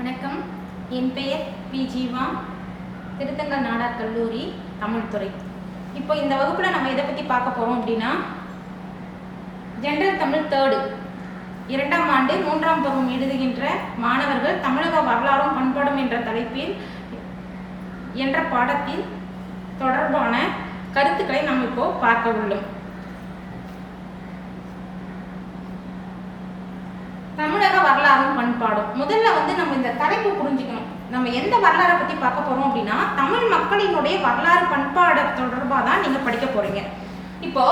வணக்கம். என் பெயர் பி. ஜீவா திருத்தங்கல் நாடார் கல்லூரி தமிழ்துறை இப்போ இந்த வகுப்பில் நம்ம எதை பற்றி பார்க்க போகிறோம் அப்படின்னா ஜென்ரல் தமிழ் தேர்டு இரண்டாம் ஆண்டு மூன்றாம் பருவம் எழுதுகின்ற மாணவர்கள் தமிழக வரலாறும் பண்பாடும் என்ற தலைப்பில் என்ற பாடத்தில் தொடர்பான கருத்துக்களை நாம் இப்போ பார்க்க உள்ளோம். தமிழக வரலாறு பண்பாடும் முதல்ல வந்து நம்ம இந்த தலைப்பு புரிஞ்சுக்கணும். நம்ம எந்த வரலாறை பத்தி பார்க்க போறோம் அப்படின்னா தமிழ் மக்களினுடைய வரலாறு பண்பாடு தொடர்பாக தான் நீங்க படிக்க போறீங்க. இப்போ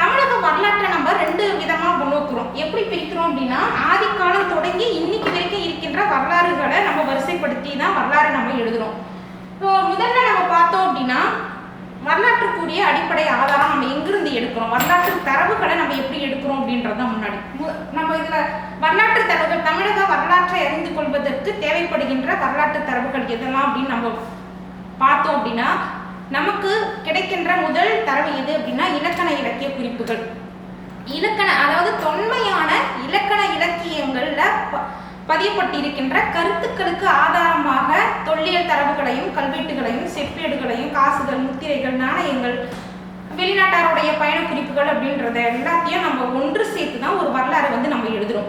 தமிழக வரலாற்றை நம்ம ரெண்டு விதமா நோக்குறோம் எப்படி பிரிக்கிறோம் அப்படின்னா ஆதிக்காலம் தொடங்கி இன்னைக்கு வரைக்கும் இருக்கின்ற வரலாறுகளை நம்ம வரிசைப்படுத்தி தான் வரலாறு நம்ம எழுதுறோம். இப்போ முதல்ல நம்ம பார்த்தோம் அப்படின்னா வரலாற்றுக்குரிய அடிப்படை ஆதாரம் நம்ம எங்கிருந்து எடுக்கிறோம்? வரலாற்று தரவுகளை நம்ம எப்படி எடுக்கிறோம் அப்படின்றது தான் முன்னாடி. மு- நம்ம இதுல வரலாற்று தரவுகள் தமிழக வரலாற்றை அறிந்து கொள்வதற்கு தேவைப்படுகின்ற வரலாற்று தரவுகள் எதெல்லாம் அப்படின்னு நம்ம பார்த்தோம் அப்படின்னா நமக்கு கிடைக்கின்ற முதல் தரவு எது அப்படின்னா இலக்கண இலக்கிய குறிப்புகள். இலக்கண அதாவது தொன்மையான இலக்கண இலக்கியங்கள்ல ப- பதியப்பட்டிருக்கின்ற கருத்துக்களுக்கு ஆதாரமாக தொல்லியல் தரவுகளையும் கல்வெட்டுகளையும் செப்பேடுகளையும் காசுகள் முத்திரைகள் நாணயங்கள் வெளிநாட்டாருடைய பயண குறிப்புகள் அப்படின்றத எல்லாத்தையும் நம்ம ஒன்று சேர்த்து தான் ஒரு வரலாறு வந்து நம்ம எழுதுறோம்.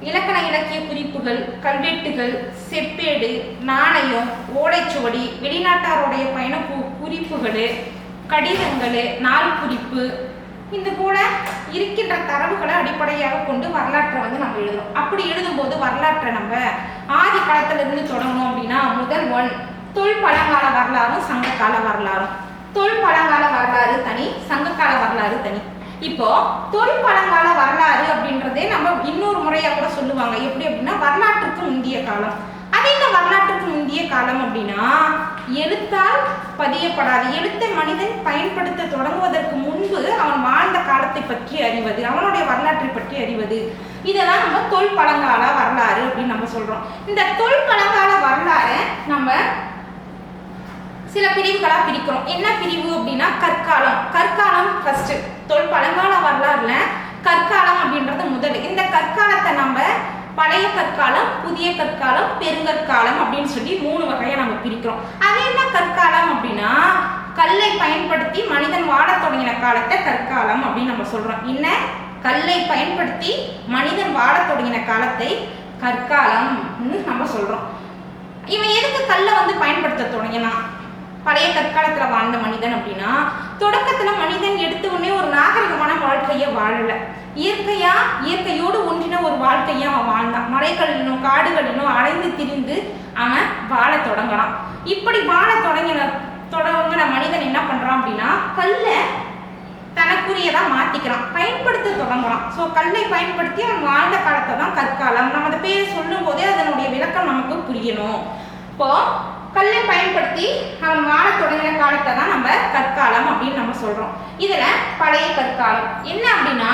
இலக்கண இலக்கிய குறிப்புகள் கல்வெட்டுகள் செப்பேடு நாணயம் ஓலைச்சுவடி வெளிநாட்டாருடைய பயண கு- குறிப்புகள் கடிதங்கள் நாள் குறிப்பு இந்த போல இருக்கின்ற தரவுகளை அடிப்படையாக கொண்டு வரலாற்றை வந்து நம்ம எழுதுறோம் அப்படி எழுதும்போது வரலாற்றை நம்ம ஆதி காலத்திலிருந்து தொடங்கணும் அப்படின்னா முதல் ஒன் தொல் பழங்கால வரலாறும் சங்ககால வரலாறும். தொல் பழங்கால வரலாறு தனி சங்ககால வரலாறு தனி. இப்போ தொல் பழங்கால வரலாறு அப்படின்றதே நம்ம இன்னொரு முறையா கூட சொல்லுவாங்க. எப்படி அப்படின்னா வரலாற்றுக்கு முந்திய காலம். அது என்ன வரலாற்றுக்கு முந்தைய காலம் அப்படின்னா எழுத்தால் பதியப்படாது. எழுத்தை மனிதன் பயன்படுத்த தொடங்குவதற்கு முன்பு அவன் காலத்தை பற்றி அறிவது அவனுடைய வரலாற்றை பற்றி அறிவது. இதெல்லாம் நம்ம தொல் பழங்கால வரலாறு அப்படின்னு நம்ம சொல்றோம். இந்த தொல் பழங்கால வரலாறை நம்ம சில பிரிவுகளா பிரிக்கிறோம். என்ன பிரிவு அப்படின்னா கற்காலம். கற்காலம் ஃபர்ஸ்ட் தொல் பழங்கால வரலாறுல கற்காலம் அப்படின்றது முதல். இந்த கற்காலத்தை நம்ம பழைய கற்காலம் புதிய கற்காலம் பெருங்கற்காலம் அப்படின்னு சொல்லி மூணு வகையை நம்ம பிரிக்கிறோம். அது என்ன கற்காலம் அப்படின்னா கல்லை பயன்படுத்தி மனிதன் வாழத் தொடங்கின காலத்தை கற்காலம் அப்படின்னு நம்ம சொல்றோம். என்ன? கல்லை பயன்படுத்தி மனிதன் வாழத் தொடங்கின காலத்தை கற்காலம்னு நம்ம சொல்றோம். இவன் எதுக்கு கல்லை வந்து பயன்படுத்த தொடங்கினான்? பழைய கற்காலத்துல வாழ்ந்த மனிதன் அப்படின்னா தொடக்கத்துல மனிதன் எடுத்த உடனே ஒரு நாகரிகமான வாழ்க்கைய வாழல. இயற்கையா இயற்கையோடு ஒன்றின ஒரு வாழ்க்கையை அவன் வாழ்ந்தான். மலைகளிலும் காடுகளிலும் அலைந்து திரிந்து அவன் வாழ தொடங்கினான். இப்படி வாழ தொடங்கின தொடங்கின மனிதன் என்ன பண்றான் அப்படின்னா கல்லை தனக்குரியதா மாத்திக்கிறான். பயன்படுத்த தொடங்குறான். ஸோ கல்லை பயன்படுத்தி அவன் வாழ்ந்த காலத்தை தான் கற்காலம். நம்ம அந்த பேர் சொல்லும் போதே அதனுடைய விளக்கம் நமக்கு புரியணும். இப்போ கல்லை பயன்படுத்தி அவன் வாழ தொடங்கின காலத்தை தான் நம்ம கற்காலம் அப்படின்னு நம்ம சொல்றோம். இதுல பழைய கற்காலம். என்ன அப்படின்னா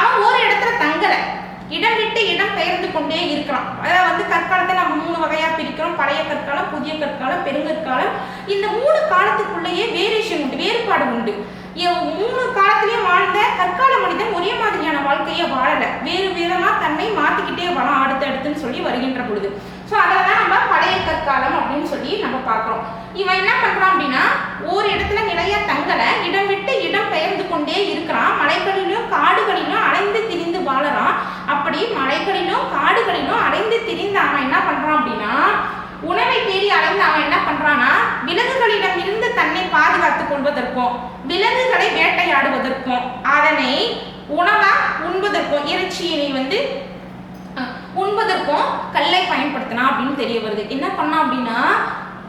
அவன் ஒரு இடத்துல தங்கல. இடம் விட்டு இடம் பெயர்ந்து கொண்டே இருக்கிறான். அதாவது வந்து கற்காலத்தை நம்ம மூணு வகையா பிரிக்கிறோம். பழைய கற்காலம் புதிய கற்காலம் பெருங்கற்காலம் இந்த மூணு காலத்துக்குள்ளேயே வேரியேஷன் உண்டு வேறுபாடு உண்டு. மூணு காலத்திலயும் வாழ்ந்த தற்கால மனிதன் ஒரே மாதிரியான வாழ்க்கையை வாழல. வேறு விதமா தன்னை மாத்திக்கிட்டே வரான் அடுத்தடுத்துன்னு சொல்லி வருகின்ற பொழுது. ஸோ அதில் தான் நம்ம பழைய கற்காலம் அப்படின்னு சொல்லி நம்ம பார்க்குறோம். இவன் என்ன பண்றான் அப்படின்னா ஒரு இடத்துல நிலையா தங்கலை இடம் விட்டு இடம் பெயர்ந்து கொண்டே இருக்கிறான். மலைகளிலும் காடுகளிலும் அலைந்து திரிந்து வாழறான். அப்படி மலைகளிலும் காடுகளிலும் அலைந்து திரிந்து அவன் என்ன பண்றான் அப்படின்னா உணவை தேடி அலைந்து அவன் என்ன பண்றானா விலங்குகளிடம் இருந்து தன்னை பாதுகாத்துக் கொள்வதற்கும் விலங்குகளை வேட்டையாடுவதற்கும் அதனை உணவா உண்பதற்கும் இறைச்சியினை வந்து உண்பதற்கும் கல்லை பயன்படுத்தினா அப்படின்னு தெரிய வருது. என்ன பண்ணான் அப்படின்னா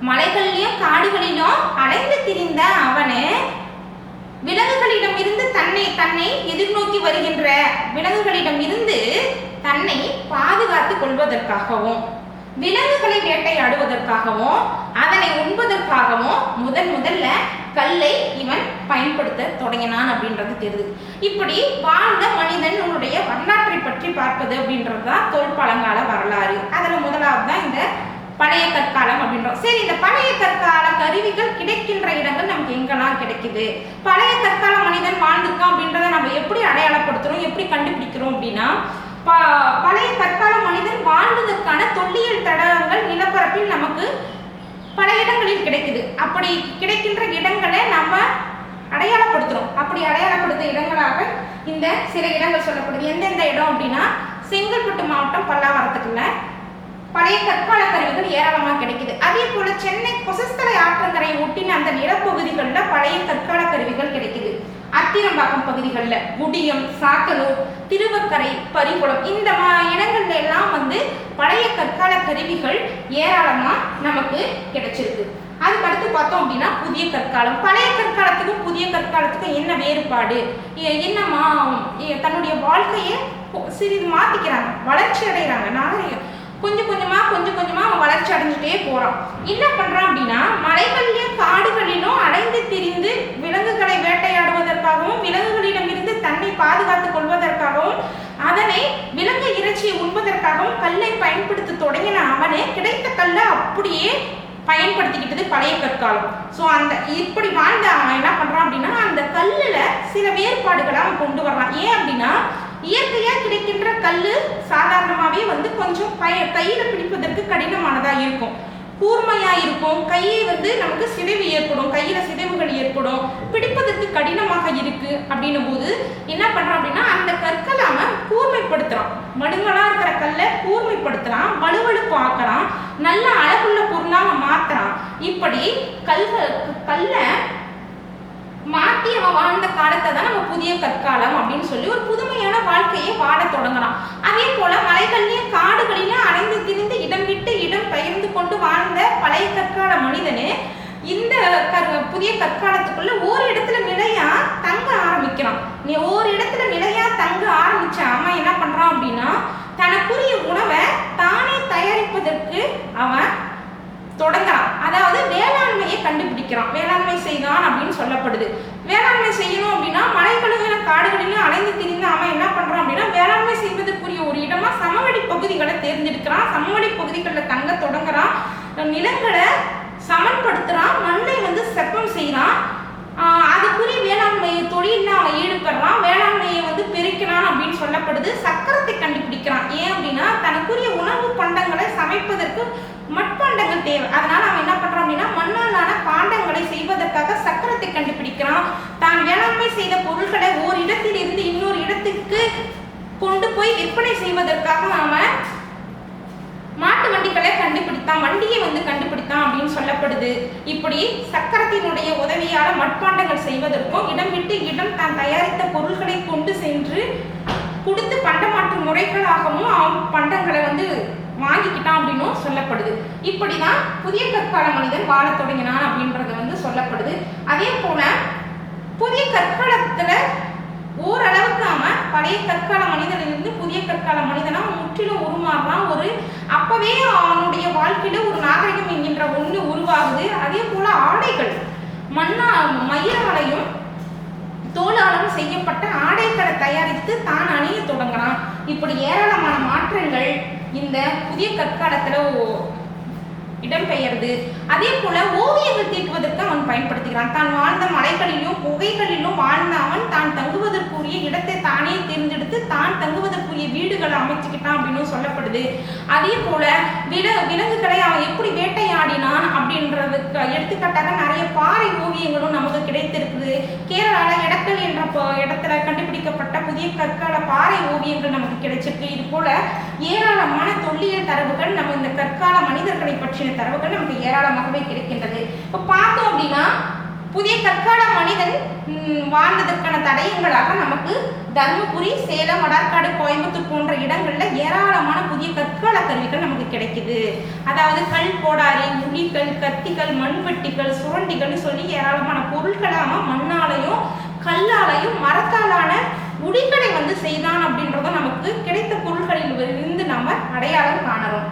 மலைகளிலும் காடுகளிலும் அலைந்து திரிந்த அவனை விலங்குகளிடம் இருந்து தன்னை தன்னை எதிர்நோக்கி வருகின்ற விலங்குகளிடம் இருந்து தன்னை பாதுகாத்துக் கொள்வதற்காகவும் விலங்குகளை வேட்டையாடுவதற்காகவும் அதனை உண்பதற்காகவும் முதன் முதல்ல கல்லை இவன் பயன்படுத்த தொடங்கினான் அப்படின்றது தெரியுது. இப்படி வாழ்ந்த மனிதனுடைய வரலாற்றை பற்றி பார்ப்பது அப்படின்றது தான் தொல் பழங்கால வரலாறு. அதில் முதலாவது தான் இந்த பழைய கற்காலம் அப்படின்றோம். சரி இந்த பழைய கற்கால கருவிகள் கிடைக்கின்ற இடங்கள் நமக்கு எங்கெல்லாம் கிடைக்குது? பழைய கற்கால மனிதன் வாழ்ந்துருக்கோம் அப்படின்றத நம்ம எப்படி அடையாளப்படுத்துறோம்? எப்படி கண்டுபிடிக்கிறோம் அப்படின்னா ப- பழைய கற்கால மனிதன் வாழ்ந்ததற்கான தொல்லியல் தடயங்கள் கருவிகள் கிடைக்குது அப்படி கிடைக்கின்ற இடங்களை நம்ம அடையாளப்படுத்துறோம். அப்படி அடையாளப்படுத்த இடங்களாக இந்த சில இடங்கள் சொல்லப்படுது. எந்தெந்த இடம் அப்படின்னா செங்கல்பட்டு மாவட்டம் பல்லாவரத்துக்குள்ள பழைய கற்கால கருவிகள் ஏராளமாக கிடைக்குது. அதே போல சென்னை கொசஸ்தலை ஆற்றங்கரை ஒட்டின அந்த நிலப்பகுதிகளில் பழைய கற்கால கருவிகள் கிடைக்குது. அத்திரம்பாக்கம் பகுதிகளில் முடியம் சாத்தனூர் திருவக்கரை பரிகுளம் இந்த மா இடங்கள்ல எல்லாம் வந்து பழைய கற்கால கருவிகள் ஏராளமாக நமக்கு கிடைச்சிருக்கு. அதுக்கு அடுத்து பார்த்தோம் அப்படின்னா புதிய கற்காலம். பழைய கற்காலத்துக்கும் புதிய கற்காலத்துக்கும் என்ன வேறுபாடு? என்னமா தன்னுடைய வாழ்க்கையை சிறிது மாத்திக்கிறாங்க. வளர்ச்சி அடைகிறாங்க. நாகரிகம் கொஞ்சம் கொஞ்சமா கொஞ்சம் கொஞ்சமா அவன் வளர்ச்சி அடைஞ்சிட்டே போறான். என்ன பண்றான் அப்படின்னா மலைகளிலும் காடுகளிலும் அலைந்து திரிந்து விலங்குகளை வேட்டையாடுவதற்காகவும் விலங்குகளிடமிருந்து தன்னை பாதுகாத்துக் கொள்வதற்காகவும் அதனை விலங்கு இறைச்சியை உண்பதற்காகவும் கல்லை பயன்படுத்த தொடங்கின அவனே கிடைத்த கல்லை அப்படியே பயன்படுத்திக்கிட்டது பழைய கற்காலம். ஸோ அந்த இப்படி வாழ்ந்த அவன் என்ன பண்றான் அப்படின்னா அந்த கல்லுல சில வேறுபாடுகளை அவன் கொண்டு வர்றான். ஏன் அப்படின்னா இயற்கையா கிடைக்கின்ற கல் சாதாரணமாவே வந்து கொஞ்சம் பய கையில பிடிப்பதற்கு கடினமானதா இருக்கும். கூர்மையா இருக்கும். கையை வந்து நமக்கு சிதைவு ஏற்படும். கையில சிதைவுகள் ஏற்படும். பிடிப்பதற்கு கடினமாக இருக்கு. அப்படின்னும் போது என்ன பண்றான் அப்படின்னா கூர்மைப்படுத்துறான் இருக்கிற கல்லை கூர்மைப்படுத்துறான் வலுவழுப்பு ஆக்குறான் நல்ல அழகுள்ள பொருளாக அவன் மாத்துறான். இப்படி கல்கள் கல்லை மாத்தி அவன் வாழ்ந்த காலத்தை தான் நம்ம புதிய கற்காலம் அப்படின்னு சொல்லி ஒரு புதுமையான வாழ்க்கையை வாழ தொடங்கலாம். அதே போல மலைகள்லயும் காடுகளிலும் அலைந்து திரிந்து இடம் விட்டு இடம் பெயர்ந்து கொண்டு வாழ்ந்த பழைய கற்கால மனிதனு இந்த புதிய கற்காலத்துக்குள்ள ஒரு இடத்துல நிலையா தங்க ஆரம்பிக்கிறான் நீ ஒரு இடத்துல நிலையா தங்க ஆரம்பிச்ச அவன் என்ன பண்றான் அப்படின்னா தனக்குரிய உணவை தானே தயாரிப்பதற்கு அவன் தொடங்குறான். அதாவது வேளாண்மையை கண்டுபிடிக்கிறான். வேளாண்மை செய்தான் அப்படின்னு சொல்லப்படுது. வேளாண்மை செய்யணும் அப்படின்னா மலைகளிலும் காடுகளிலும் அலைந்து திரிந்து அவன் என்ன பண்றான் அப்படின்னா வேளாண்மை செய்வதற்குரிய ஒரு இடமா சமவெளி பகுதிகளை தேர்ந்தெடுக்கிறான். சமவெளி பகுதிகளில் தங்க தொடங்குறான். நிலங்களை சமன்படுத்துறான் மண்ணை வந்து செப்பம் செய்கிறான் அதுக்குரிய வேளாண்மை தொழிலில் அவன் ஈடுபடுறான். வேளாண்மையை வந்து பெருக்கிறான் அப்படின்னு சொல்லப்படுது. சக்கரத்தை கண்டுபிடிக்கிறான். ஏன் அப்படின்னா தனக்குரிய உணவு பண்டங்களை சமைப்பதற்கு மட்பாண்டங்கள் தேவை. அதனால அவன் என்ன பண்றான் அப்படின்னா மண்ணாலான பாண்டங்களை செய்வதற்காக சக்கரத்தை கண்டுபிடிக்கிறான். தான் வேளாண்மை செய்த பொருட்களை ஓர் இடத்தில் இருந்து இன்னொரு இடத்துக்கு கொண்டு போய் விற்பனை செய்வதற்காக அவன் மாட்டு வண்டிகளை கண்டுபிடித்தான் வண்டியை வந்து கண்டுபிடித்தான் அப்படின்னு சொல்லப்படுது. இப்படி சக்கரத்தினுடைய உதவியால மட்பாண்டங்கள் செய்வதற்கும் இடம் விட்டு இடம் தான் தயாரித்த பொருள்களை கொண்டு சென்று கொடுத்து பண்டமாற்று முறைகளாகவும் அவன் பண்டங்களை வந்து வாங்கிக்கிட்டான் அப்படின்னும் சொல்லப்படுது. இப்படிதான் புதிய கற்கால மனிதன் வாழ தொடங்கினான் அப்படின்றது வந்து சொல்லப்படுது. அதே போல புதிய கற்காலத்துல ஓரளவுக்கு அவன் பழைய கற்கால மனிதனிலிருந்து புதிய கற்கால மனிதனா முற்றிலும் உருமாறுறான் ஒரு அப்பவே அவனுடைய வாழ்க்கையில ஒரு நாகரிகம் என்கின்ற ஒண்ணு உருவாகுது. அதே போல ஆடைகள். மண்ணா மயிராலையும் தோலாலும் செய்யப்பட்ட ஆடைகளை தயாரித்து தான் அணிய தொடங்குறான் இப்படி ஏராளமான மாற்றங்கள் இந்த புதிய கற்காலத்துல இடம்பெயர்ந்து அதே போல ஓவியங்கள் தீட்டுவதற்கு அவன் பயன்படுத்துகிறான். தான் வாழ்ந்த மலைகளிலும் குகைகளிலும் வாழ்ந்த அவன் தான் தங்குவதற்குரிய இடத்தை தானே தேர்ந்தெடுத்து தான் தங்குவதற்குரிய வீடுகளை அமைச்சுக்கிட்டான் அப்படின்னு சொல்லப்படுது. அதே போல வில விலங்குகளை அவன் எப்படி வேட்டையாடினான் அப்படின்றதுக்கு எடுத்துக்காட்டாக நிறைய பாறை ஓவியங்களும் நமக்கு கிடைத்திருக்குது. கேரளால எடக்கல் என்ற ப- இடத்துல கண்டுபிடிக்கப்பட்ட புதிய கற்கால பாறை ஓவியங்கள் நமக்கு கிடைச்சிருக்கு. இது போல ஏராளமான தொல்லியல் தரவுகள் நம்ம இந்த கற்கால மனிதர்களை பற்றின தரவுகள் நமக்கு ஏராளமாகவே கிடைக்கின்றது. இப்போ பார்த்தோம் அப்படின்னா புதிய கற்கால மனிதன் வாழ்ந்ததற்கான தடயங்களாக நமக்கு தருமபுரி சேலம் வடார்காடு கோயம்புத்தூர் போன்ற இடங்களில் ஏராளமான புதிய கற்கால கருவிகள் நமக்கு கிடைக்குது. அதாவது கல் கோடாரி முடிகள் கத்திகள் மண்வெட்டிகள் சுரண்டிகள்னு சொல்லி ஏராளமான பொருட்களாக மண்ணாலையும் கல்லாலையும் மரத்தாலான உடிக்கடை வந்து செய்தான் அப்படின்றதும் நமக்கு கிடைத்த பொருட்களில் இருந்து நம்ம அடையாளம் காணறோம்.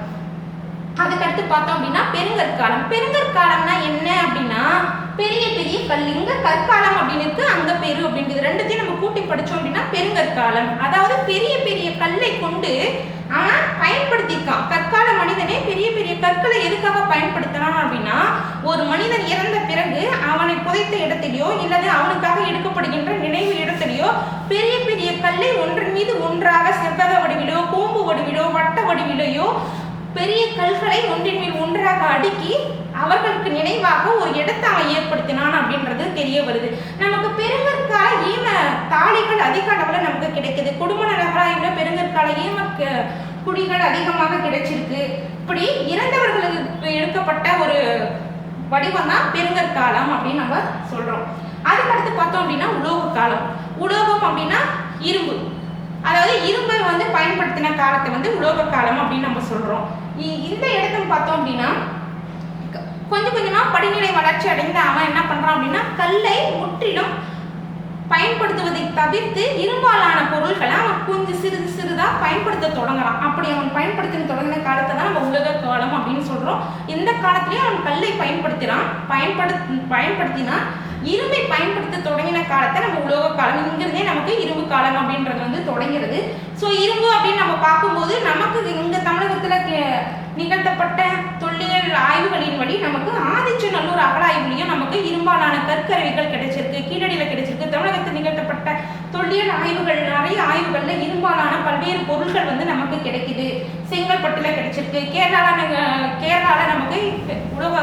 அதுக்கடுத்து பார்த்தோம் அப்படின்னா பெருங்கற்காலம். பெருங்கற்காலம்னா என்ன அப்படின்னா பெரிய பெரிய கல் இங்க கற்காலம் அப்படின்னு இருக்கு அங்க பெரு அப்படின்றது ரெண்டுத்தையும் நம்ம கூட்டி படிச்சோம் அப்படின்னா பெருங்கற்காலம். அதாவது பெரிய பெரிய கல்லை கொண்டு அவன் பயன்படுத்தியிருக்கான். கற்கால மனிதனே பெரிய பெரிய கற்களை எதுக்காக பயன்படுத்தினான் அப்படின்னா ஒரு மனிதன் இறந்த பிறகு அவனை புதைத்த இடத்திலேயோ இல்லது அவனுக்காக எடுக்கப்படுகின்ற நினைவு இடத்திலேயோ பெரிய பெரிய கல்லை ஒன்றின் மீது ஒன்றாக செவ்வக வடிவிலோ கூம்பு வடிவிலோ வட்ட வடிவிலையோ பெரிய கல்களை ஒன்றின் மேல் ஒன்றாக அடுக்கி அவர்களுக்கு நினைவாக ஒரு இடத்தை அவன் ஏற்படுத்தினான் அப்படின்றது தெரிய வருது. நமக்கு பெருங்கற்கால ஈம தாளிகள் அதிக அளவில் நமக்கு கிடைக்குது. குடும்ப நகராய்வுல பெருங்கற்கால ஈம க- குடிகள் அதிகமாக கிடைச்சிருக்கு. இப்படி இறந்தவர்களுக்கு எடுக்கப்பட்ட ஒரு வடிவம் தான் பெருங்கற்காலம் அப்படின்னு நம்ம சொல்றோம். அதுக்கடுத்து பார்த்தோம் அப்படின்னா உலோக காலம். உலோகம் அப்படின்னா இரும்பு. அதாவது இரும்பை வந்து பயன்படுத்தின காலத்தை வந்து உலோக காலம் அப்படின்னு நம்ம சொல்றோம். இந்த இடத்துல பார்த்தோம் அப்படின்னா கொஞ்சம் கொஞ்சமா படிநிலை வளர்ச்சி அடைந்த அவன் என்ன பண்றான் அப்படின்னா கல்லை முற்றிலும் பயன்படுத்துவதை தவிர்த்து இரும்பாலான பொருள்களை அவன் கொஞ்சம் சிறிது சிறிதா பயன்படுத்த தொடங்கலாம் அப்படி அவன் பயன்படுத்தின தொடங்கின காலத்தை தான் நம்ம உலக காலம் அப்படின்னு சொல்றோம். இந்த காலத்திலயும் அவன் கல்லை பயன்படுத்தினான் பயன்படுத் பயன்படுத்தினான். இரும்பை பயன்படுத்த தொடங்கின காலத்தை நம்ம உலோக காலம் இங்கிருந்தே நமக்கு இரும்பு காலம் அப்படின்றது வந்து தொடங்கிறது. ஸோ இரும்பு அப்படின்னு நம்ம பார்க்கும்போது நமக்கு இங்கே தமிழகத்துல கே- நிகழ்த்தப்பட்ட தொல்லியல் ஆய்வுகளின் வழி நமக்கு ஆதிச்சநல்லூர் அகழாய்வுலையும் நமக்கு இரும்பாலான கற்கருவிகள் கிடைச்சிருக்கு கீழடியில் கிடைச்சிருக்கு தமிழகத்தில் நிகழ்த்தப்பட்ட தொல்லியல் ஆய்வுகள் நிறைய ஆய்வுகளில் இரும்பாலான பல்வேறு பொருட்கள் வந்து நமக்கு கிடைக்குது. செங்கல்பட்டில் கிடைச்சிருக்கு. கேரளாவில் கேரளாவில் நமக்கு உழவ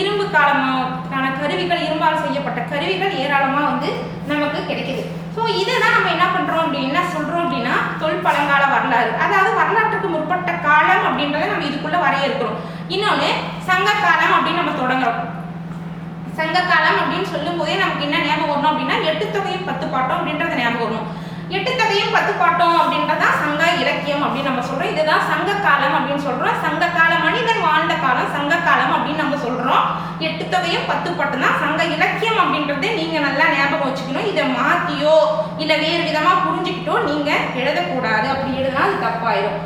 இரும்பு காலமான கருவிகள் இரும்பால் செய்யப்பட்ட கருவிகள் ஏராளமாக வந்து நமக்கு கிடைக்குது. ஸோ இதுதான் நம்ம என்ன பண்ணுறோம் அப்படின்னா சொல்கிறோம் அப்படின்னா தொல் பழங்கால வரலாறு. அதாவது வரலாற்றுக்கு முற்பட்ட காலம் அப்படின்றத நம்ம இதுக்குள்ளே வரையறுக்கிறோம். இன்னொன்று சங்க காலம் அப்படின்னு நம்ம தொடங்குறோம். சங்க காலம் அப்படின்னு சொல்லும் போதே நமக்கு என்ன ஞாபகம் வரணும் அப்படின்னா எட்டு தொகையும் பத்து பாட்டம் அப்படின்றது ஞாபகம் வரணும். எட்டு தொகையும் பத்து பாட்டம் அப்படின்றதான் சங்க இலக்கியம் அப்படின்னு நம்ம சொல்றோம். இதுதான் சங்க காலம் அப்படின்னு சொல்றோம். சங்க காலம் மனிதன் வாழ்ந்த காலம் சங்க காலம் அப்படின்னு நம்ம சொல்றோம். எட்டு தொகையும் பத்து பாட்டம் தான் சங்க இலக்கியம் அப்படின்றதே நீங்க நல்லா ஞாபகம் வச்சுக்கணும். இதை மாத்தியோ இல்லை வேறு விதமா புரிஞ்சுக்கிட்டோ நீங்க எழுதக்கூடாது. அப்படி எழுதினா அது தப்பாயிரும்.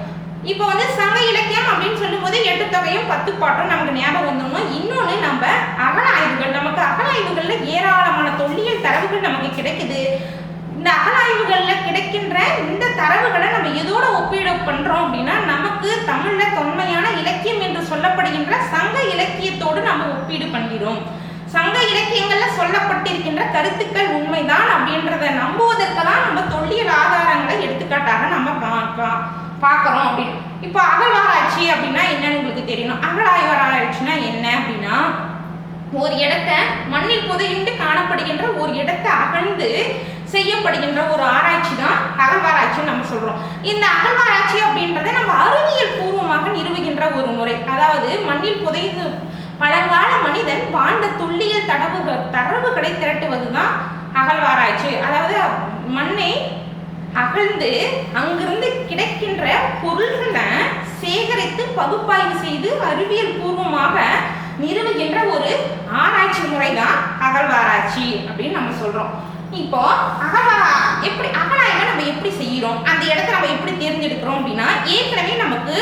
இப்போ வந்து சங்க இலக்கியம் அப்படின்னு சொல்லும்போது எட்டு தொகையும் பத்து பாட்டும் நமக்கு ஞாபகம் வந்துடணும். இன்னொன்று நம்ம அகலாய்வுகள் நமக்கு அகழாய்வுகள்ல ஏராளமான தொல்லியல் தரவுகள் நமக்கு கிடைக்குது. இந்த அகழாய்வுகள்ல கிடைக்கின்ற இந்த தரவுகளை நம்ம எதோட ஒப்பீடு பண்றோம் அப்படின்னா நமக்கு தமிழ்ல தொன்மையான இலக்கியம் என்று சொல்லப்படுகின்ற சங்க இலக்கியத்தோடு நம்ம ஒப்பீடு பண்ணுகிறோம் சங்க இலக்கியங்கள்ல சொல்லப்பட்டிருக்கின்ற கருத்துக்கள் உண்மைதான் அப்படின்றத நம்புவதற்கு தான் நம்ம தொல்லியல் ஆதாரங்களை எடுத்துக்காட்டாக நம்ம பார்க்கலாம். பார்க்குறோம் அப்படின்னு. இப்போ அகழ்வாராய்ச்சி அப்படின்னா என்னன்னு உங்களுக்கு தெரியணும். அகழாய்வாராய்ச்சினா என்ன அப்படின்னா ஒரு இடத்த மண்ணில் புதையிட்டு காணப்படுகின்ற ஒரு இடத்தை அகழ்ந்து செய்யப்படுகின்ற ஒரு ஆராய்ச்சி தான் அகழ்வாராய்ச்சின்னு நம்ம சொல்கிறோம் இந்த அகழ்வாராய்ச்சி அப்படின்றத நம்ம அறிவியல் பூர்வமாக நிறுவுகின்ற ஒரு முறை. அதாவது மண்ணில் புதைந்து பழங்கால மனிதன் வாழ்ந்த துல்லியல் தடவுகள் தரவுகளை திரட்டுவதுதான் அகழ்வாராய்ச்சி. அதாவது மண்ணை அகழ்ந்து அங்கிருந்து கிடைக்கின்ற பொருள்களை சேகரித்து பகுப்பாய்வு செய்து அறிவியல் பூர்வமாக நிறுவுகின்ற ஒரு ஆராய்ச்சி முறை தான் அகழ்வாராய்ச்சி அப்படின்னு நம்ம சொல்றோம். இப்போ அகழா எப்படி அகழாய்வை நம்ம எப்படி செய்யறோம் அந்த இடத்த நம்ம எப்படி தேர்ந்தெடுக்கிறோம் அப்படின்னா ஏற்கனவே நமக்கு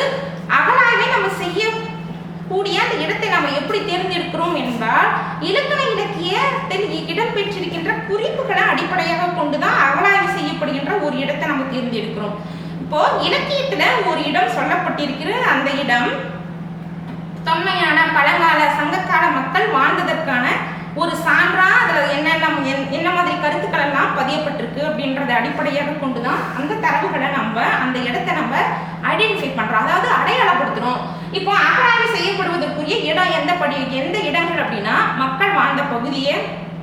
அகழாய்வை நம்ம செய்ய கூடிய அந்த இடத்தை நம்ம எப்படி தேர்ந்தெடுக்கிறோம் என்றால் இலக்கண இலக்கியத்தில் இடம்பெற்றிருக்கின்ற குறிப்புகளை அடிப்படையாக கொண்டுதான் அகலாய்வு செய்யப்படுகின்ற ஒரு இடத்தை நம்ம தேர்ந்தெடுக்கிறோம். இப்போ இலக்கியத்துல ஒரு இடம் சொல்லப்பட்டிருக்கிற அந்த இடம் தொன்மையான பழங்கால சங்கக்கால மக்கள் வாழ்ந்ததற்கான ஒரு சான்றா அதுல என்னென்ன என்- என்ன மாதிரி கருத்துக்கள் எல்லாம் பதியப்பட்டிருக்கு அப்படின்றத அடிப்படையாக கொண்டுதான் அந்த தரவுகளை நம்ம அந்த இடத்தை நம்ம ஐடென்டிஃபை பண்றோம். அதாவது அடையாளப்படுத்துறோம். இப்போ அகராதி செய்யப்படுவதற்குரிய இடம் எந்த படி எந்த இடங்கள் அப்படின்னா மக்கள் வாழ்ந்த பகுதியை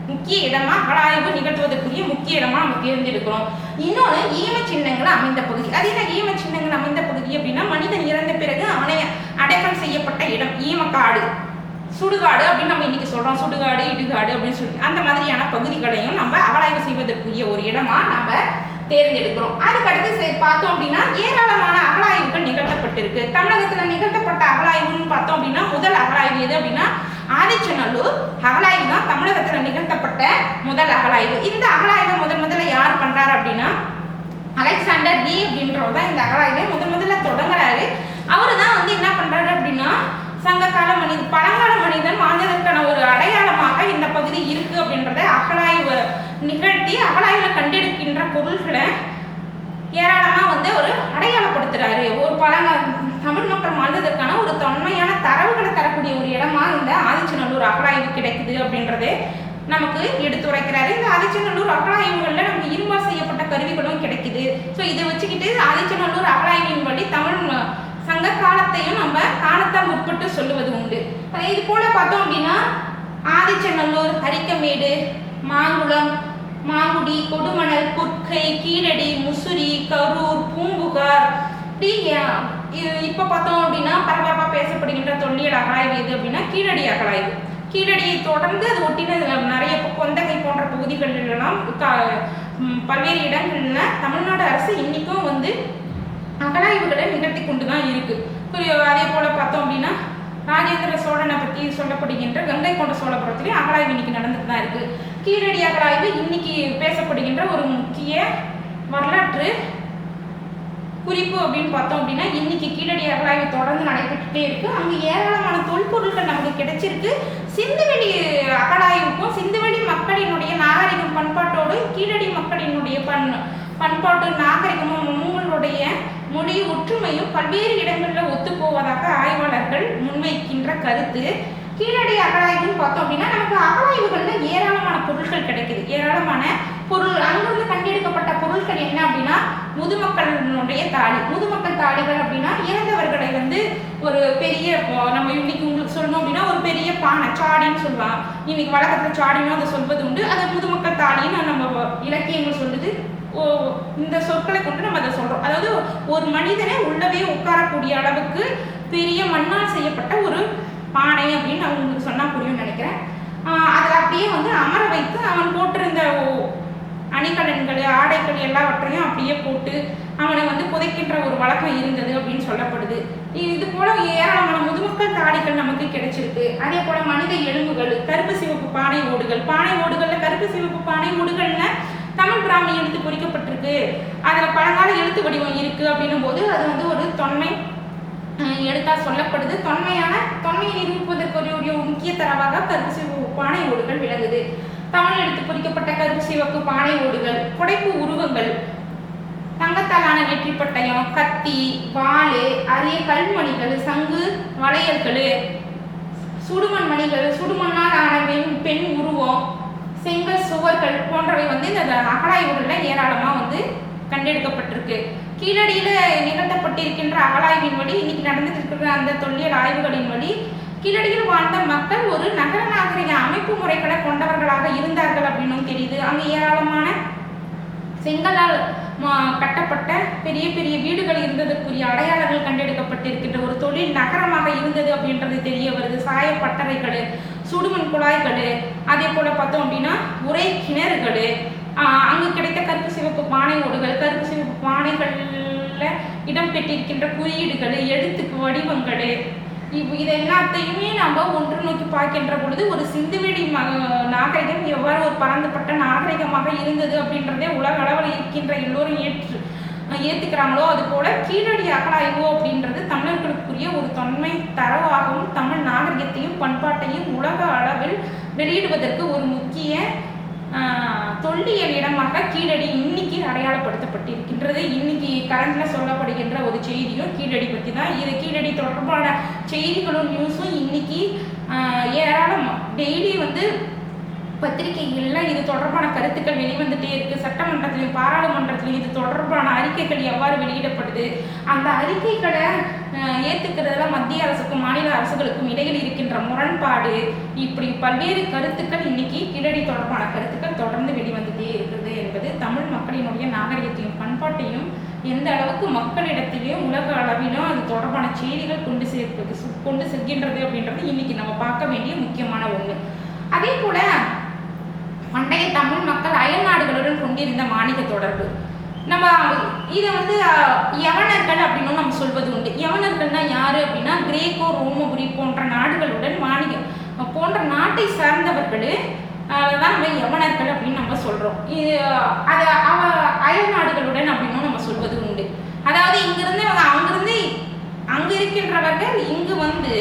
முக்கிய இடமா அகழாய்வு நிகழ்த்துவதற்குரிய முக்கிய இடமா நம்ம தேர்ந்தெடுக்கிறோம். இன்னொன்று ஈம சின்னங்கள் அமைந்த பகுதி. அது என்ன ஈம சின்னங்கள் அமைந்த பகுதி அப்படின்னா மனிதன் இறந்த பிறகு அவனை அடக்கம் செய்யப்பட்ட இடம் ஈமக்காடு. சுடுகாடு அப்படின்னு நம்ம இன்னைக்கு சொல்றோம். சுடுகாடு இடுகாடு அப்படின்னு சொல்லி. அந்த மாதிரியான பகுதிகளையும் நம்ம அகழாய்வு செய்வதற்குரிய ஒரு இடமா நம்ம தேர்ந்தெடுக்கிறோம். அதுக்கடுத்து சரி பார்த்தோம் அப்படின்னா ஏராளமான அகலாய்வுகள் நிகழ்த்தப்பட்டிருக்கு. தமிழகத்துல நிகழ்த்தப்பட்ட அகலாய்வுன்னு பார்த்தோம் அப்படின்னா முதல் அகலாய்வு எது அப்படின்னா ஆதிச்சநல்லூர் அகலாய்வு தான் தமிழகத்துல நிகழ்த்தப்பட்ட முதல் அகலாய்வு. இந்த அகலாய்வை முதன் முதல்ல யார் பண்றாரு அப்படின்னா அலெக்சாண்டர் டி அப்படின்றவர் தான் இந்த அகலாய்வை முதல் முதல்ல தொடங்குறாரு. அவரு தான் வந்து என்ன பண்றாரு அப்படின்னா சங்ககால மனிதன் பழங்கால மனிதன் வாழ்ந்ததற்கான ஒரு அடையாளமாக இந்த பகுதி இருக்கு அப்படின்றத அகழாய்வு நிகழ்த்தி அகழாய்வுல கண்டெடுக்கின்ற பொருள்களை ஏராளமா வந்து ஒரு அடையாளப்படுத்துறாரு. ஒரு பழங்க தமிழ் மக்கள் வாழ்ந்ததற்கான ஒரு தொன்மையான தரவுகளை தரக்கூடிய ஒரு இடமா இந்த ஆதிச்சநல்லூர் அகழாய்வு கிடைக்குது அப்படின்றது நமக்கு எடுத்துரைக்கிறாரு இந்த ஆதிச்சநல்லூர் அகழாய்வுகளில் நமக்கு இரும்பால் செய்யப்பட்ட கருவிகளும் கிடைக்குது. ஸோ இதை வச்சுக்கிட்டு ஆதிச்சநல்லூர் அகழாய்வின் படி தமிழ் ம- சங்க காலத்தையும் நம்ம சொல்லுவது உண்டு அஹ் இது போல பார்த்தோம் அப்படின்னா ஆதிச்சநல்லூர் அரிக்கமேடு மாங்குளம் மாங்குடி கொடுமணல் குர்க்கை கீழடி முசிறி கரூர் பூம்புகார். இப்படி இது இப்போ இப்ப பார்த்தோம் அப்படின்னா பரபரப்பா பேசப்படுகின்ற தொல்லியல் அகழாய்வு எது அப்படின்னா கீழடி அகழாய்வு. கீழடியை தொடர்ந்து அது ஒட்டின நிறைய கொந்தகை போன்ற பகுதிகளிலெல்லாம் க- பல்வேறு இடங்கள்ல தமிழ்நாடு அரசு இன்னைக்கும் வந்து அகழாய்வுகளை நிகழ்த்தி கொண்டு தான் இருக்கு அதே போல பார்த்தோம் அப்படின்னா ராஜேந்திர சோழனை பற்றி சொல்லப்படுகின்ற கங்கை கொண்ட சோழபுரத்திலே அகழாய்வு இன்னைக்கு நடந்துட்டு தான் இருக்கு. கீழடி அகழாய்வு இன்னைக்கு பேசப்படுகின்ற ஒரு முக்கிய வரலாற்று குறிப்பு அப்படின்னு பார்த்தோம் அப்படின்னா இன்னைக்கு கீழடி அகழாய்வு தொடர்ந்து நடைபெற்றுட்டே இருக்கு. அங்கு ஏராளமான தொல்பொருட்கள் நமக்கு கிடைச்சிருக்கு. சிந்துவெளி அகழாய்வுக்கும் சிந்துவெளி மக்களினுடைய நாகரிகம் பண்பாட்டோடு கீழடி மக்களினுடைய பண் பண்பாட்டு நாகரிகமும் உங்களுடைய மொழி ஒற்றுமையும் பல்வேறு இடங்களில் ஒத்துப்போவதாக ஆய்வாளர்கள் முன்வைக்கின்ற கருத்து. கீழடி அகழாய்வுன்னு பார்த்தோம் அப்படின்னா நமக்கு அகழாய்வுகள்ல ஏராளமான பொருட்கள் கிடைக்குது. ஏராளமான பொருள் அங்கிருந்து கண்டெடுக்கப்பட்ட பொருட்கள் என்ன அப்படின்னா முதுமக்களுடைய தாலி முதுமக்கள் தாலிகள் அப்படின்னா இறந்தவர்களை வந்து ஒரு பெரிய நம்ம இன்னைக்கு சொல்லணும் அப்படின்னா ஒரு பெரிய பானை சாடின்னு சொல்லுவாங்க. இன்னைக்கு வழக்கத்தில் சாடின்னு அதை சொல்வது உண்டு. அதை முதுமக்கள் தாடின்னு நம்ம இலக்கியங்கள் சொல்லுது. ஓ இந்த சொற்களை கொண்டு நம்ம அதை சொல்றோம். அதாவது ஒரு மனிதனை உள்ளவே உட்காரக்கூடிய அளவுக்கு பெரிய மண்ணால் செய்யப்பட்ட ஒரு பானை அப்படின்னு நான் உங்களுக்கு சொன்னா புரியும் நினைக்கிறேன். அதில் அப்படியே வந்து அமர வைத்து அவன் போட்டிருந்த ஓ- அணிகலன்கள் ஆடைகள் எல்லாவற்றையும் அப்படியே போட்டு அவனை வந்து புதைக்கின்ற ஒரு வழக்கம் இருந்தது அப்படின்னு சொல்லப்படுது. இது போல ஏராளமான முதுமக்கள் தாடிகள் நமக்கு கிடைச்சிருக்கு. அதே போல மனித எலும்புகள் கருப்பு சிவப்பு பானை ஓடுகள். பானை ஓடுகள்ல கருப்பு சிவப்பு பானை ஓடுகள்ல தமிழ் பிராமி எழுத்து பொறிக்கப்பட்டிருக்கு. அதுல பழங்கால எழுத்து வடிவம் இருக்கு அப்படின்னும் போது அது வந்து ஒரு தொன்மை அஹ், எழுத்தா சொல்லப்படுது. தொன்மையான தொன்மையை நிரூபிப்பதற்கு முக்கிய தரவாக கருப்பு சிவப்பு பானை ஓடுகள் விளங்குது. தமிழ் எழுத்து பொறிக்கப்பட்ட கருப்பு சிவப்பு பானை ஓடுகள் புடைப்பு உருவங்கள் தங்கத்தாலான வெற்றி பட்டயம் கத்தி வாளு அரிய கல்மணிகள் சங்கு வளையல்கள் சுடுமண் மணிகள் சுடுமண்ணால் ஆன பெண் பெண் உருவம் செங்கல் சுவர்கள் போன்றவை வந்து இந்த அகழாய்வுகளில் ஏராளமாக வந்து கண்டெடுக்கப்பட்டிருக்கு. கீழடியில் நிகழ்த்தப்பட்டிருக்கின்ற அகழாய்வின் வழி இன்னைக்கு நடந்துட்டு இருக்கிற அந்த தொல்லியல் ஆய்வுகளின் வழி கீழடியில் வாழ்ந்த மக்கள் ஒரு நகர நாகரிக அமைப்பு முறைகளை கொண்டவர்களாக இருந்தார்கள் அப்படின்னும் தெரியுது. அங்கே ஏராளமான செங்கலால் கட்டப்பட்ட பெரிய பெரிய வீடுகள் இருந்ததற்குரிய அடையாளங்கள் கண்டெடுக்கப்பட்டிருக்கின்ற ஒரு தொழில் நகரமாக இருந்தது அப்படின்றது தெரிய வருது. சாய பட்டறைகள் சுடுமண் குழாய்கள் அதே போல பார்த்தோம் அப்படின்னா உரை கிணறுகள் அங்கு கிடைத்த கருப்பு சிவப்பு பானை ஓடுகள் கருப்பு சிவப்பு பானைகள்ல இடம்பெற்றிருக்கின்ற குறியீடுகள் எழுத்துக்கு வடிவங்கள் இவ் இது எல்லாத்தையுமே நம்ம ஒன்று நோக்கி பார்க்கின்ற பொழுது ஒரு சிந்துவெளி ம நாகரிகம் எவ்வாறு ஒரு பரந்துபட்ட நாகரிகமாக இருந்தது அப்படின்றதே உலக அளவில் இருக்கின்ற எல்லோரும் ஏற்று ஏற்றுக்கிறாங்களோ அது போல கீழடி அகழாய்வு அப்படின்றது தமிழர்களுக்குரிய ஒரு தொன்மை தரவாகவும் தமிழ் நாகரிகத்தையும் பண்பாட்டையும் உலக அளவில் வெளியிடுவதற்கு ஒரு முக்கிய தொல்லியல் இடமாக கீழடி இன்னைக்கு அடையாளப்படுத்தப்பட்டிருக்கின்றது. இன்னைக்கு கரண்ட்ல சொல்லப்படுகின்ற ஒரு செய்தியும் கீழடி பற்றி தான். இது கீழடி தொடர்பான செய்திகளும் நியூஸும் இன்னைக்கு ஆஹ், ஏராளம் டெய்லி வந்து பத்திரிகைகள்ல இது தொடர்பான கருத்துக்கள் வெளிவந்துட்டே இருக்கு. சட்டமன்றத்திலும் பாராளுமன்றத்திலும் இது தொடர்பான அறிக்கைகள் எவ்வாறு வெளியிடப்படுது? அந்த அறிக்கைகளை ஏற்றுக்கிறதுல மத்திய அரசுக்கும் மாநில அரசுகளுக்கும் இடையில் இருக்கின்ற முரண்பாடு இப்படி பல்வேறு கருத்துக்கள் இன்னைக்கு கீழடி தொடர்பான கருத்துக்கள் தொடர்ந்து வெளிவந்துட்டே இருக்கிறது என்பது தமிழ் மக்களினுடைய நாகரிகத்தையும் பண்பாட்டையும் எந்த அளவுக்கு மக்களிடத்திலேயும் உலக அளவிலும் அது தொடர்பான செய்திகள் கொண்டு சேர்ப்பது கொண்டு செல்கின்றது அப்படின்றது இன்னைக்கு நம்ம பார்க்க வேண்டிய முக்கியமான ஒன்று அதே போல பண்டைய தமிழ் மக்கள் அயல் நாடுகளுடன் கொண்டிருந்த மாநில தொடர்பு. நம்ம இதை வந்து யவனர்கள் அப்படின்னு நம்ம சொல்வது உண்டு. யவனர்கள்னா யாரு அப்படின்னா கிரேக்கோ ரோமபுரி போன்ற நாடுகளுடன் வாணிகம். போன்ற நாட்டை சார்ந்தவர்கள் தான் நம்ம யவனர்கள் அப்படின்னு நம்ம சொல்றோம். இது அதை அவ அயல் நாடுகளுடன் அப்படின்னு நம்ம சொல்வது உண்டு. அதாவது இங்கிருந்து அவங்க அங்கிருந்து அங்கு இருக்கின்றவர்கள் இங்கு வந்து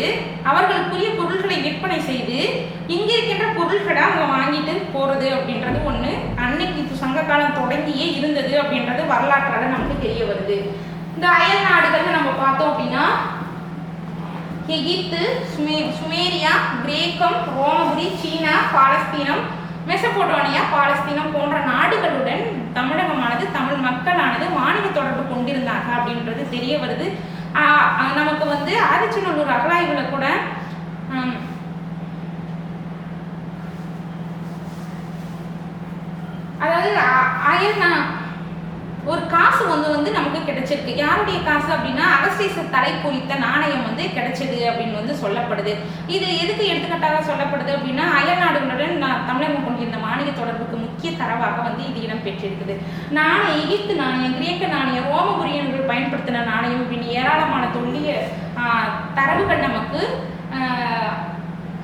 அவர்களுக்குரிய பொருள்களை விற்பனை செய்து இங்கு இருக்கின்ற பொருட்களை அவங்க வாங்கிட்டு போறது அப்படின்றது ஒண்ணு. அன்னைக்கு இப்போ சங்க காலம் தொடங்கியே இருந்தது அப்படின்றது வரலாற்றால நமக்கு தெரிய வருது. இந்த அயல் நாடுகள் நம்ம பார்த்தோம் அப்படின்னா எகிப்து சுமே சுமேரியா கிரேக்கம் ரோமபுரி சீனா பாலஸ்தீனம் மெசபோட்டோனியா பாலஸ்தீனம் போன்ற நாடுகளுடன் தமிழகமானது தமிழ் மக்களானது மாநில தொடர்பு கொண்டிருந்தாங்க அப்படின்றது தெரிய வருது. நமக்கு வந்து ஆதிச்சநல்லூர் அகலாய்வில் கூட அதாவது அ- நான் ஒரு காசு வந்து வந்து நமக்கு கிடைச்சிருக்கு. யாருடைய காசு அப்படின்னா அகஸ்தீசர் தலை குறித்த நாணயம் வந்து கிடைச்சது அப்படின்னு வந்து சொல்லப்படுது. இது எதுக்கு எடுத்துக்காட்டாக சொல்லப்படுது அப்படின்னா அயல் நாடுகளுடன் நான் தமிழகம் கொண்டிருந்த வாணிக தொடர்புக்கு முக்கிய தரவாக வந்து இது இடம் பெற்றிருக்குது. நாணயம் எகிப்து நாணயம் கிரேக்க நாணயம் ரோமபுரியன்கள் பயன்படுத்தின நாணயம் அப்படின்னு ஏராளமான தொல்லிய தரவுகள் நமக்கு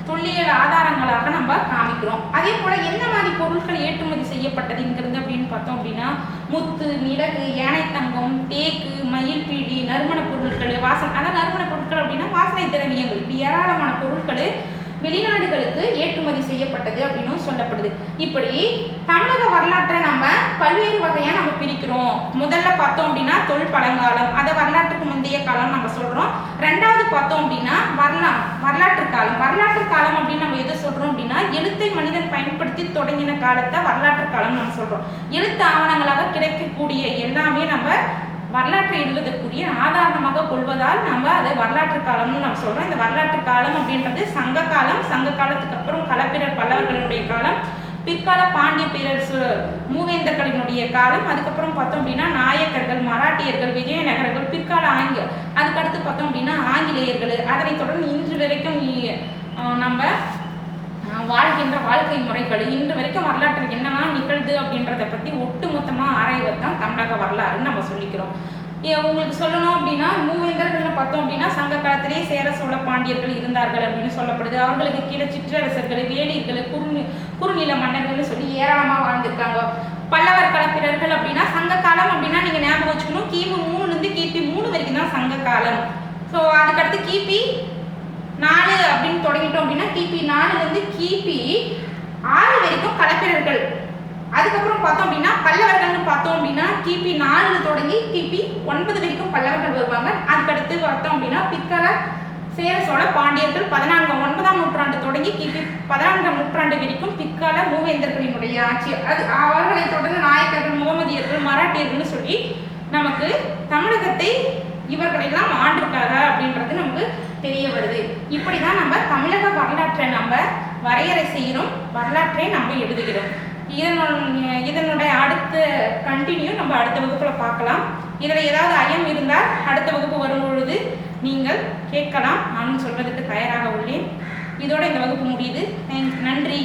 தொல்லியல் ஆதாரங்களாக நம்ம காமிக்கிறோம். அதே போல என்ன மாதிரி பொருட்கள் ஏற்றுமதி செய்யப்பட்டது அப்படின்னு பார்த்தோம் அப்படின்னா முத்து மிளகு யானை தங்கம் தேக்கு மயில் பீடி நறுமண பொருட்கள் வாசனை அதான் நறுமண பொருட்கள் அப்படின்னா வாசனை திரவியங்கள். இப்படி ஏராளமான பொருட்கள் வெளிநாடுகளுக்கு ஏற்றுமதி செய்யப்பட்டது அப்படின்னு சொல்லப்படுது. இப்படி தமிழக வரலாற்றை நம்ம பல்வேறு வகையா நம்ம பிரிக்கிறோம். முதல்ல பார்த்தோம் அப்படின்னா தொல் பழங்காலம் அதை வரலாற்றுக்கு முந்தைய காலம் நம்ம சொல்றோம். ரெண்டாவது பார்த்தோம் அப்படின்னா வரலா வரலாற்று காலம். வரலாற்று காலம் அப்படின்னு நம்ம எது சொல்றோம் அப்படின்னா எழுத்தை மனிதன் பயன்படுத்தி தொடங்கின காலத்தை வரலாற்று காலம் நம்ம சொல்றோம். எழுத்து ஆவணங்களாக கிடைக்கக்கூடிய எல்லாமே நம்ம வரலாற்றை எழுதுவதற்குரிய ஆதாரமாக கொள்வதால் நம்ம அதை வரலாற்று காலம்னு நம்ம சொல்றோம். இந்த வரலாற்று காலம் அப்படின்றது சங்க காலம் சங்க காலத்துக்கு அப்புறம் களப்பிரர் பல்லவர்களுடைய காலம் பிற்கால பாண்டிய பேரரசு மூவேந்தர்களினுடைய காலம் அதுக்கப்புறம் பார்த்தோம் அப்படின்னா நாயக்கர்கள் மராட்டியர்கள் விஜயநகரர்கள் பிற்கால ஆங்கில அதுக்கடுத்து பார்த்தோம் அப்படின்னா ஆங்கிலேயர்கள். அதனை தொடர்ந்து இன்று வரைக்கும் நம்ம வாழ்கின்ற வாழ்க்கை முறைகள் இன்று வரைக்கும் வரலாற்றில் என்னெல்லாம் நிகழ்ந்து அப்படின்றத பற்றி ஒட்டுமொத்தமாக ஆராய்வது தான் தமிழக வரலாறுன்னு நம்ம சொல்லிக்கிறோம். உங்களுக்கு சொல்லணும் அப்படின்னா மூவேந்தர்கள்னு பார்த்தோம் அப்படின்னா சங்க காலத்திலேயே சேர சோழ பாண்டியர்கள் இருந்தார்கள் அப்படின்னு சொல்லப்படுது. அவர்களுக்கு கீழே சிற்றரசர்கள் வேலியர்கள் குறுநி குறுநில மன்னர்கள்னு சொல்லி ஏராளமாக வாழ்ந்திருக்காங்க. பல்லவர் கலப்பிரர்கள் அப்படின்னா சங்க காலம் அப்படின்னா நீங்கள் ஞாபகம் வச்சுக்கணும். கிமு மூணுலேருந்து கிபி மூணு வரைக்கும் தான் சங்க காலம். ஸோ அதுக்கடுத்து கிபி நாலு அப்படின்னு தொடங்கிட்டோம் அப்படின்னா கிபி நாலுல இருந்து கிபி ஆறு வரைக்கும் கலப்பிரர்கள் அதுக்கப்புறம் பார்த்தோம் அப்படின்னா பல்லவர்கள்னு பார்த்தோம் அப்படின்னா கிபி நாலுல தொடங்கி கிபி ஒன்பது வரைக்கும் பல்லவர்கள் வருவாங்க. அதுக்கடுத்து பார்த்தோம் அப்படின்னா பிற்கால சேர சோழ பாண்டியர்கள் பதினான்காம் ஒன்பதாம் நூற்றாண்டு தொடங்கி கிபி பதினான்காம் நூற்றாண்டு வரைக்கும் பிற்கால மூவேந்தர்களினுடைய ஆட்சி. அது அவர்களை தொடர்ந்து நாயக்கர்கள் முகமதியர்கள் மராட்டியர்கள்னு சொல்லி நமக்கு தமிழகத்தை இவர்களெல்லாம் ஆண்டிருக்காங்க அப்படின்றது நமக்கு தெரிய வருது இப்படிதான் நம்ம தமிழக வரலாற்றை நம்ம வரையறை செய்கிறோம் வரலாற்றை நம்ம எழுதுகிறோம். இதனுடைய இதனுடைய அடுத்த கண்டினியூ நம்ம அடுத்த வகுப்புல பார்க்கலாம். இதில் ஏதாவது ஐயம் இருந்தால் அடுத்த வகுப்பு வரும் பொழுது நீங்கள் கேட்கலாம். நானும் சொல்வதற்கு தயாராக உள்ளேன். இதோட இந்த வகுப்பு முடியுது. நன்றி.